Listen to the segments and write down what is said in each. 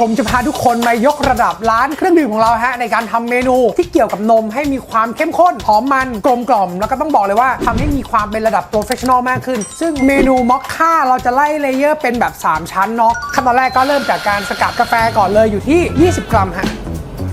ผมจะพาทุกคนมายกระดับร้านเครื่องดื่มของเราฮะในการทำเมนูที่เกี่ยวกับนมให้มีความเข้มข้นหอมมันกลมกล่อม แล้วก็ต้องบอกเลยว่าทำให้มีความเป็นระดับโปรเฟชชั่นอลมากขึ้น ซึ่งเมนูมอคค่าเราจะไล่เลเยอร์เป็นแบบ 3 ชั้นเนาะขั้นตอนแรกก็เริ่มจากการสกัดกาแฟก่อนเลยอยู่ที่ 20 กรัมฮะ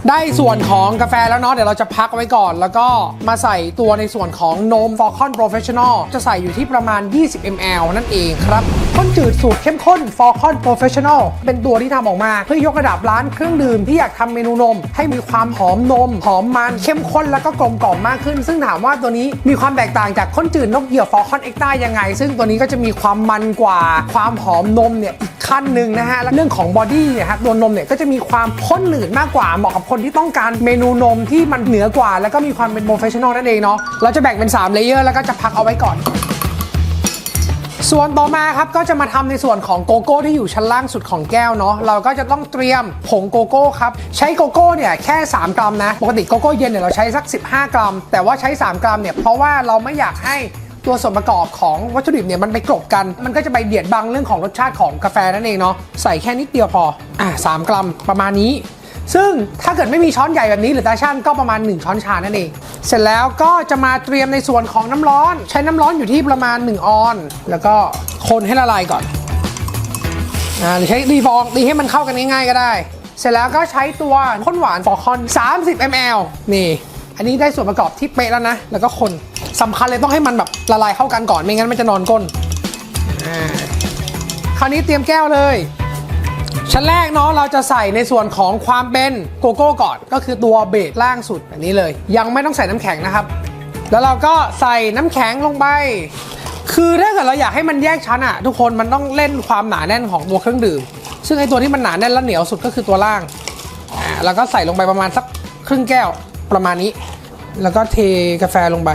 ได้ส่วนของกาแฟแล้วเนาะเดี๋ยวเราจะพักไว้ก่อน แล้วก็มาใส่ตัวในส่วนของนม Falcon Professional จะใส่อยู่ที่ประมาณ 20 ml นั่นเองครับข้นจืดสูตรเข้มข้น Falcon Professional เป็นตัวที่ทำออกมา เพื่อยกระดับร้านเครื่องดื่มที่อยากทำเมนูนม ให้มีความหอมนม หอมมันเข้มข้นแล้วก็กลมกล่อมมากขึ้น ซึ่งถามว่าตัวนี้มีความแตกต่างจากข้นจืดนกเหยี่ยว Falcon Extra ยังไง ซึ่งตัวนี้ก็จะมีความมันกว่าความหอมนมเนี่ยอีก ขั้นหนึ่งนะฮะและเรื่องของบอดี้เนี่ยฮะตัวนมเนี่ยก็จะมีความข้นหนืดมากกว่าเหมาะกับคนที่ต้องการเมนูนมที่มันเหนือกว่า แล้วก็มีความเป็นโปรเฟชชั่นอลนั่นเองเนาะเราจะแบ่งเป็น3เลเยอร์แล้วก็จะพักเอาไว้ก่อนส่วนต่อมาครับก็จะมาทำในส่วนของโกโก้ที่อยู่ชั้นล่างสุดของแก้วเนาะเราก็จะต้องเตรียมผงโกโก้ครับใช้โกโก้เนี่ยแค่ 3 กรัมนะ ปกติโกโก้เย็นเนี่ยเราใช้สัก 15 กรัม แต่ว่าใช้ 3 กรัมเนี่ยเพราะว่าเราไม่อยากให้ ตัวส่วนประกอบของวัตถุดิบเนี่ยมันไปกลบกัน มันก็จะไปเบียดบังเรื่องของรสชาติของกาแฟนั่นเองเนาะใส่แค่นิดเดียวพออะสามกรัมประมาณนี้ ซึ่งถ้าเกิดไม่มีช้อนใหญ่แบบนี้หรือตาช่างก็ประมาณ 1 ช้อนชานั่นเอง เสร็จแล้วก็จะมาเตรียมในส่วนของน้ำร้อน ใช้น้ำร้อนอยู่ที่ประมาณ 1 ออน แล้วก็คนให้ละลายก่อนอ่าหรือใช้ดีฟองตีให้มันเข้ากันง่ายๆก็ได้ เสร็จแล้วก็ใช้ตัวข้นหวานฟอคอน 30 ml นี่ อันนี้ได้ส่วนประกอบที่เป๊ะแล้วนะ แล้วก็คนสำคัญเลยต้องให้มันแบบละลายเข้ากันก่อนไม่งั้นมันจะนอนก้นอ่าคราวนี้เตรียมแก้วเลย ชั้นแรกเนาะเราจะใส่ในส่วนของความเป็นโกโก้ก่อน ก็คือตัวเบสล่างสุดแบบนี้เลย ยังไม่ต้องใส่น้ำแข็งนะครับ แล้วเราก็ใส่น้ำแข็งลงไป คือถ้าเกิดเราอยากให้มันแยกชั้นอะทุกคนมันต้องเล่นความหนาแน่นของตัวเครื่องดื่ม ซึ่งไอตัวที่มันหนาแน่นและเหนียวสุดก็คือตัวล่างอ่าแล้วก็ใส่ลงไปประมาณสักครึ่งแก้ว ประมาณนี้ แล้วก็เทกาแฟลงไป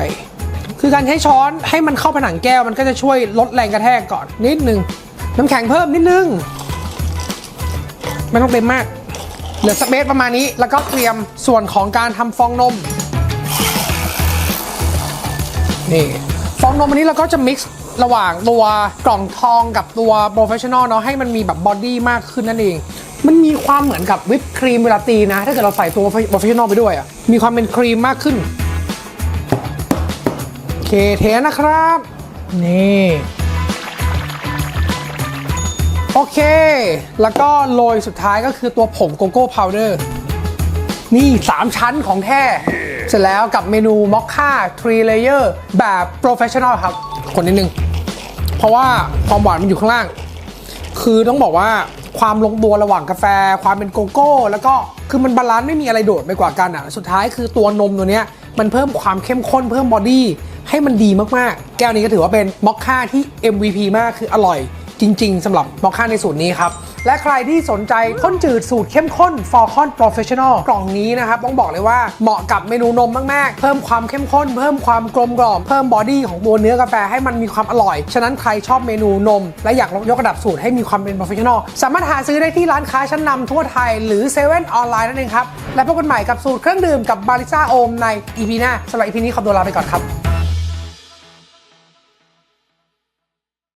คือการใช้ช้อนให้มันเข้าผนังแก้วมันก็จะช่วยลดแรงกระแทกก่อนนิดนึงน้ำแข็งเพิ่มนิดนึงไม่ต้องเต็มมาก เหลือสเปซประมาณนี้ แล้วก็เตรียมส่วนของการทำฟองนม นี่ ฟองนมอันนี้เราก็จะมิกซ์ระหว่างตัวกล่องทองกับตัวโปรเฟชชั่นอลเนาะให้มันมีแบบบอดี้มากขึ้นนั่นเอง มันมีความเหมือนกับวิปครีมเวลาตีนะ ถ้าเกิดเราใส่ตัวโปรเฟชชั่นอลไปด้วยอะ มีความเป็นครีมมากขึ้น โอเคเทนะครับ นี่ โอเค แล้วก็โรยสุดท้ายก็คือตัวผงโกโก้พาวเดอร์ นี่ 3 ชั้นของแท้ เสร็จแล้วกับเมนูมอคค่า3 layer แบบโปรเฟชชั่นอลครับ คนนิดนึง เพราะว่าความหวานมันอยู่ข้างล่าง คือต้องบอกว่า ความลงตัวระหว่างกาแฟ ความเป็นโกโก้ แล้วก็คือมันบาลานซ์ไม่มีอะไรโดดไปกว่ากันอะ สุดท้ายคือตัวนมตัวเนี้ยมันเพิ่มความเข้มข้นเพิ่มบอดี้ให้มันดีมากๆ แก้วนี้ก็ถือว่าเป็นมอคค่าที่ MVP มากคืออร่อยจริง ๆสำหรับมอคค่าในสูตรนี้ครับ และใครที่สนใจข้นจืดสูตรเข้มข้น Falcon Professional กล่องนี้นะครับต้องบอกเลยว่าเหมาะกับเมนูนมมาก ๆ เพิ่มความเข้มข้น เพิ่มความกลมกล่อม เพิ่มบอดี้ของตัวเนื้อกาแฟให้มันมีความอร่อย ฉะนั้นใครชอบเมนูนม และอยากยกระดับสูตรให้มีความเป็น Professional สามารถหาซื้อได้ที่ร้านค้าชั้นนำทั่วไทย หรือเซเว่นออนไลน์นั่นเองครับ และพบกันใหม่กับสูตรเครื่องดื่มกับบาริซ่าโอมใน EP หน้าสำหรับ EP นี้ขอตัวลาไปก่อนครับ